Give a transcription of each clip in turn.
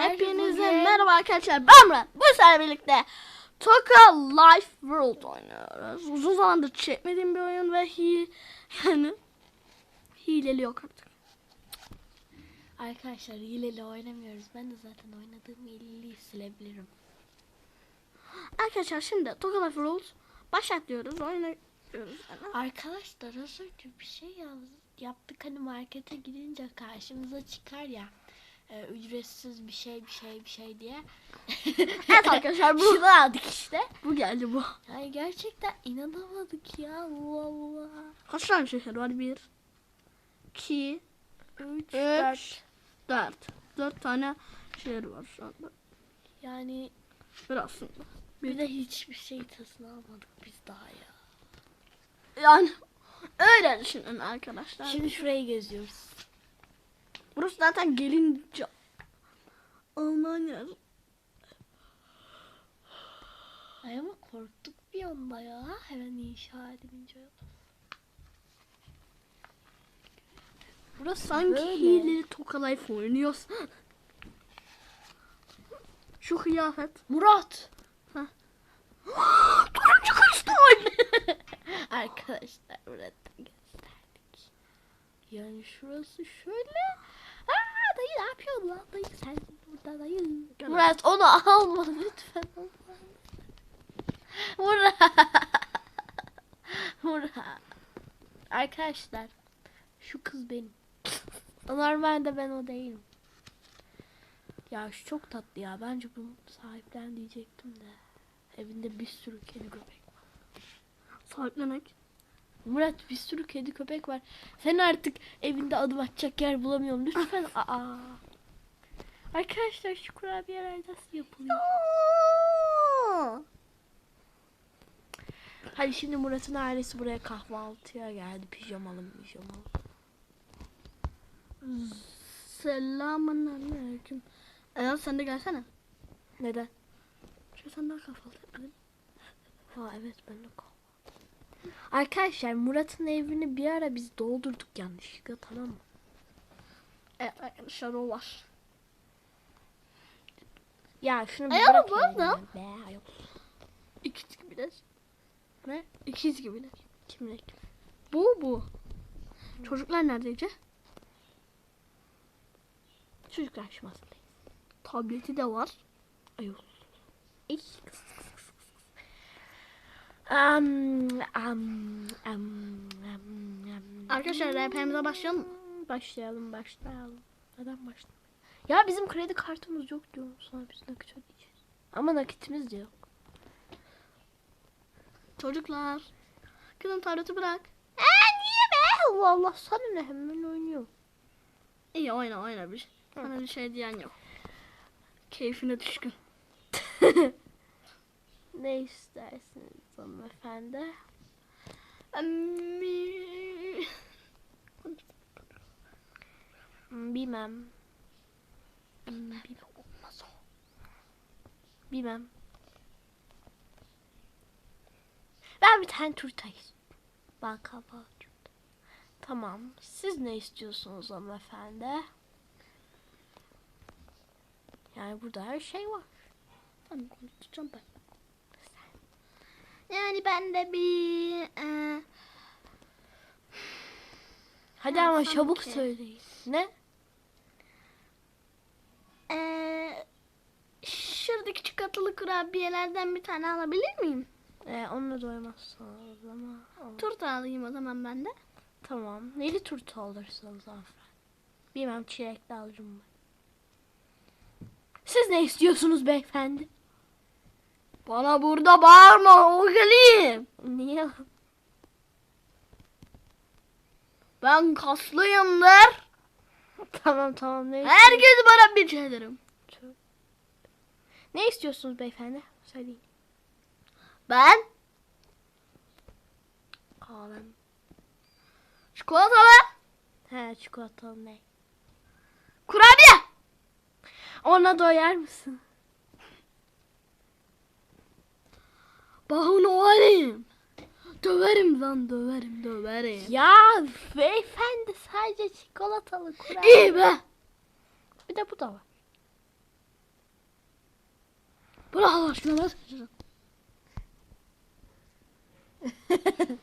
Hepinize bugün- merhaba arkadaşlar. Ben Murat. Bu sefer birlikte Toka Life World oynuyoruz. Uzun zamandır çekmediğim bir oyun ve hi yani hileli yok artık. Arkadaşlar hileli oynamıyoruz. Ben de zaten oynadığım hileliyi silebilirim. Arkadaşlar şimdi Toka Life World başlat diyoruz. Oynuyoruz. Arkadaşlar az önce bir şey yaz- yaptık hani markete gidince karşımıza çıkar ya e, ücretsiz bir şey bir şey bir şey diye. Evet arkadaşlar bu Şunu aldık işte. bu geldi bu. Yani gerçekten inanamadık ya Allah Allah. Kaç tane şeker var? Bir, iki, 3 üç, 4 dört. Dört tane şehir var şu anda. yani Bir aslında. bir de hiçbir şey tasını almadık biz daha ya. Yani öyle düşünün arkadaşlar. Şimdi şurayı geziyoruz. Burası zaten gelince Almanya. Ay ama korktuk bir anda ya. Hemen inşa edilince. Burası Sanki böyle. hileli Toka Life oynuyoruz. Şu kıyafet. Murat. Turuncu kristal. Arkadaşlar Murat'ı gösterdik. Yani şurası şöyle. Dayı ne yapıyorsun lan dayı sen burada dayı. Murat onu alma lütfen. Murat. Murat. Arkadaşlar şu kız benim. Normalde ben o değilim. Ya şu çok tatlı ya. Bence bunu sahiplen diyecektim de. Evinde bir sürü kedi köpek var. Sahiplenek. Murat bir sürü kedi köpek var. Sen artık evinde adım atacak yer bulamıyorum. Lütfen. Aa. Arkadaşlar şu kurabiyeler nasıl yapılıyor? Hadi şimdi Murat'ın ailesi buraya kahvaltıya geldi. Pijamalı pijamalı. Selamun aleyküm. Eğer sen de gelsene. Neden? Çünkü sen daha kahvaltı etmedin. Ha evet ben de kahvaltı. Arkadaşlar Murat'ın evini bir ara biz doldurduk yanlışlıkla tamam mı? Evet arkadaşlar o var. Ya şunu bir Ay ama bu yani. da- Be, ayol. İkiz gibiler. Ne? İkiz gibiler. Kimle kim? Bu bu. Çocuklar neredeydi? Çocuklar şu masada. Tableti de var. Ayol. İy. Arkadaşlar RP'mize başlayalım mı? Başlayalım, başlayalım. Neden başlayalım? Ya bizim kredi kartımız yok diyorum. Sonra biz nakit ödeyeceğiz. Ama nakitimiz de yok. Çocuklar. Kızım tableti bırak. Eee niye be? Allah Allah sana ne hemen oynuyor. İyi oyna oyna bir. Sana bir şey diyen yok. Keyfine düşkün. Ne istersiniz hanımefendi? Bilmem. Bilmem. Olmaz o. Bilmem. Ben bir tane turta istiyorum. Ben kahvaltı. Tamam. Siz ne istiyorsunuz hanımefendi? Yani burada her şey var. Tamam konuşacağım ben. Yani ben de bir e, Hadi Ha, ama sanki. çabuk söyleyin. Ne? e, şuradaki çikolatalı kurabiyelerden bir tane alabilir miyim? Ee, onunla doymazsınız ama. Olur. Turta alayım o zaman ben de. Tamam. Neli turta alırsınız hanımefendi? Bilmem çilekli alırım ben. Siz ne istiyorsunuz beyefendi? Bana burada bağırma o geleyim. Niye? Ben kaslıyımdır. tamam tamam ne Herkes bana bir şey derim. Ne istiyorsunuz beyefendi? Söyleyin. Ben Kahvem. çikolatalı He çikolatalı ne? kurabiye. Ona doyar mısın? Bahunu alayım. Döverim lan döverim döverim. Ya beyefendi sadece çikolatalı kurabiye. İyi be. Bir de bu da var. Bırak Allah aşkına ben sıkışacağım.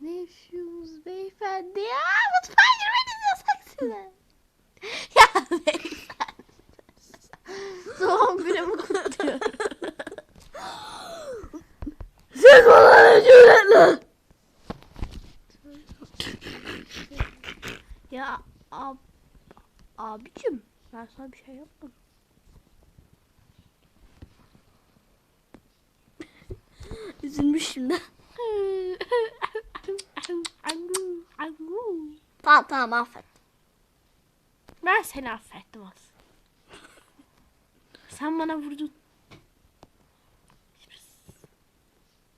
Ne yaşıyorsunuz beyefendi ya? Mutfağa girmeniz yasak size. ya beyefendi. Doğum günümü kutluyorum. Siz bana ne cüretle? Ya ab abicim ben sana bir şey yapmadım. Üzülmüş şimdi. Tamam tamam affet. ben seni affettim aslında. Sen bana vurdun.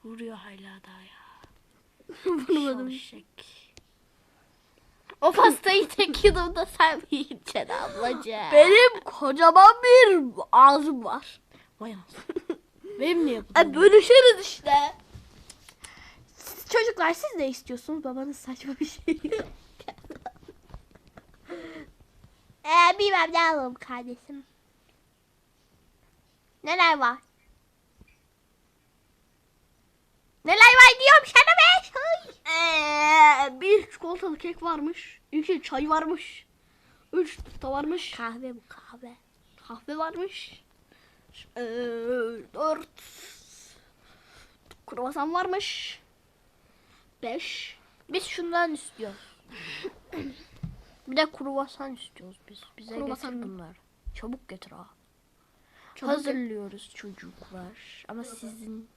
Vuruyor hala daha ya. Vurmadım. Şavşek. O pastayı tek yudumda sen mi yiyeceksin ablacığım? Benim kocaman bir ağzım var. Vay anasını. Benim niye bu? E bölüşürüz işte. Çocuklar siz ne istiyorsunuz? Babanız saçma bir şey. Eee bilmem ne alalım kardeşim. Neler var? Neler var diyorum sana be. Ee, bir çikolatalı kek varmış. İki çay varmış. Üç da varmış. Kahve bu kahve. Kahve varmış. Ee, dört kruvasan varmış. Beş. Biz şundan istiyoruz. bir de kruvasan istiyoruz biz. Bize Kruvasan getir mı? bunlar. Çabuk getir ha. Çabuk Hazırlıyoruz çocuklar. Ama sizin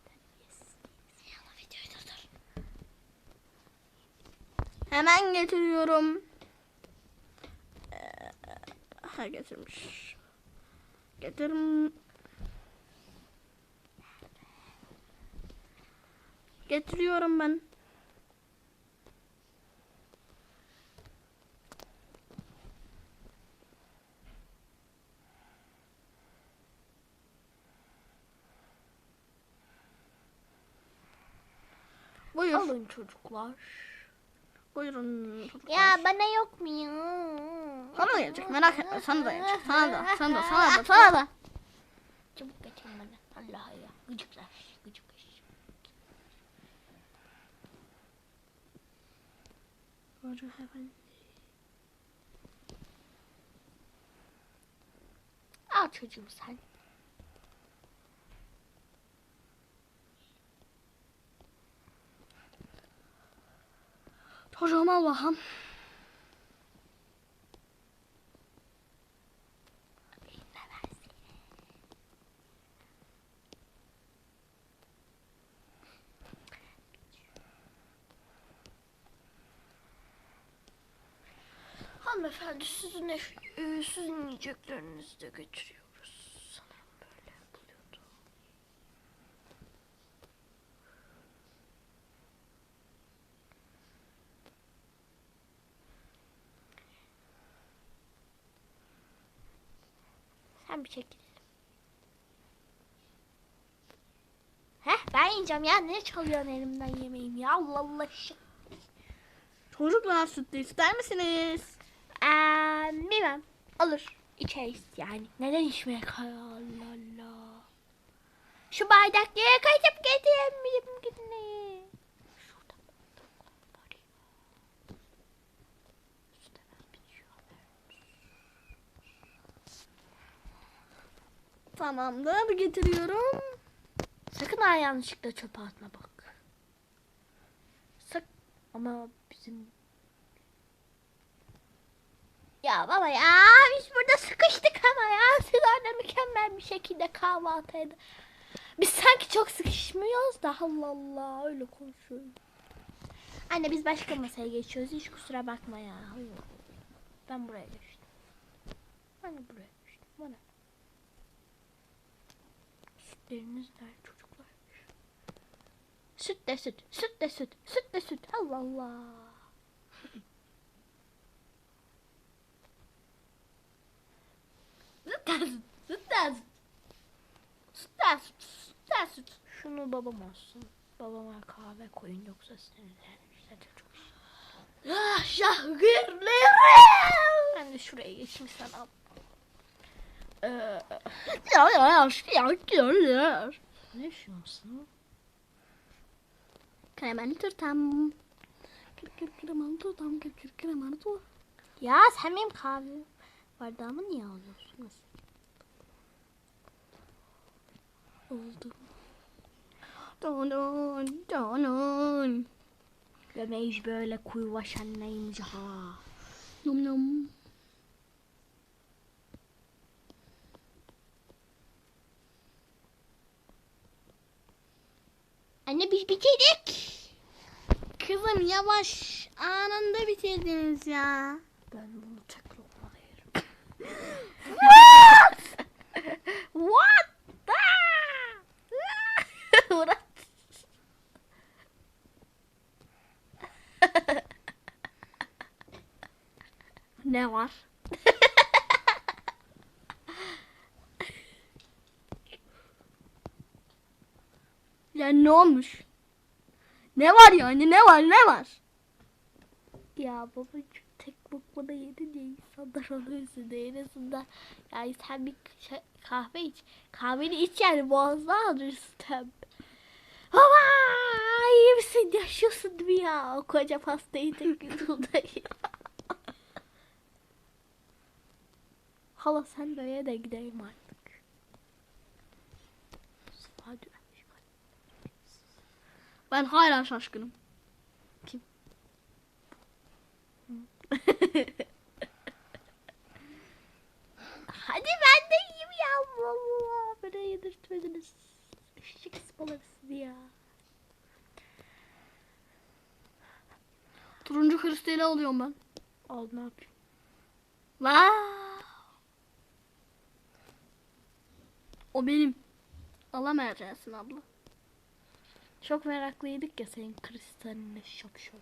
Hemen getiriyorum. Ee, ha getirmiş. Getirin. Getiriyorum ben. Buyur. alın çocuklar. Buyurun çocuklar. Ya bana yok mu ya? Sana da gelecek merak etme sana da gelecek. Sana da sana da sana da sana da. Çabuk getirin bana. Allah ya. Gıcıklar. Gıcıklar. Al çocuğum sen. Çocuğum Allah'ım. Hanımefendi sizin, e, sizin yiyeceklerinizi de götürüyoruz. Sen bir çekil. Heh ben yiyeceğim ya. Ne çalıyorsun elimden yemeğim ya? Allah Allah. Çocuklar sütlü ister misiniz? Eee bilmem. Olur. İçeriz yani. Neden içmeye karar Allah Allah. Şu bardakları kaçıp getiremedim gidin. Şurada var ya. Üstte ben bitiyor. Tamamdır getiriyorum. Sakın ha yanlışlıkla çöpe atma bak. Sak ama bizim ya baba ya biz burada sıkıştık ama ya siz mükemmel bir şekilde kahvaltı edin. Biz sanki çok sıkışmıyoruz da Allah Allah öyle konuşuyoruz. Anne biz başka masaya geçiyoruz hiç kusura bakma ya. Ben buraya geçtim. Ben buraya geçtim. Bana. Sütleriniz nerede çocuklar? Süt de süt, süt de süt, süt de süt. Allah Allah. Süt de süt, süt de süt. Süt de süt, süt de süt. Şunu babam olsun. Babama kahve koyun yoksa sinirlenir. Zaten çok Ah şahgirlerim. Ben de şuraya geçeyim sen al. Ee, Ya ya ya şahgirler. ne yaşıyorsun? Kremalı turtam. Kır kır kremalı turtam. Kır kır kremalı turtam. Ya sen benim kahve bardağımı niye alıyorsun? Oldu. Donun donun. Gömeyiş böyle kuyuvaşan neymiş ha. Nom nom. Anne biz bitirdik. Kızım yavaş. Anında bitirdiniz ya. Ben bunu tek lokmada yerim. What? What? Murat. ne var? Ya ne olmuş? Ne var yani? Ne var? Ne var? Ya babacığım tek lokmada yedi diye insanlar alıyorsun de en azından. Yani sen bir şey- kahve iç. Kahveni iç yani boğazına alırsın. Baba iyi misin? Yaşıyorsun değil mi ya? O koca pastayı tek yudumda. Hala sen ye de gidelim artık. Hadi. Ben hala şaşkınım. Kim? Hadi ben de yiyeyim ya. Allah, Bana yedirtmediniz. Eşek sıpaları sizi ya. Turuncu kristali alıyorum ben. Al ne yapayım? Wow. O benim. Alamayacaksın abla. Çok meraklıydık ya senin kristaline şapşal.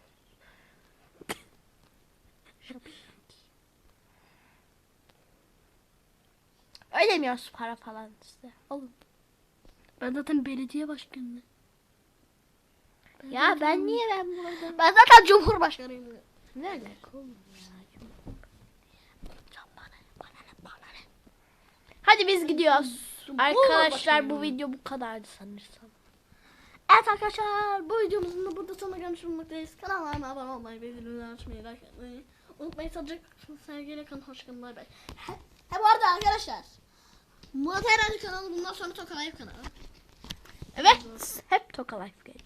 Şapşal. Ödemiyoruz para falan size. Alın. Ben zaten belediye başkanıyım. Ya ben niye ben burada? Ben zaten cumhurbaşkanıyım. Ne alaka oğlum ya? Hadi biz gidiyoruz. Arkadaşlar bu video bu kadardı sanırsam. Evet arkadaşlar bu videomuzun da burada sonuna gelmiş bulunmaktayız. Kanalıma abone olmayı, bildirimleri açmayı, like etmeyi unutmayın. Sadece sevgiyle kalın, hoşçakalın, bay bay. He, he bu arada arkadaşlar. Murat Erenci kanalı bundan sonra Toka Live kanalı. Evet. Hep Toka Life Game.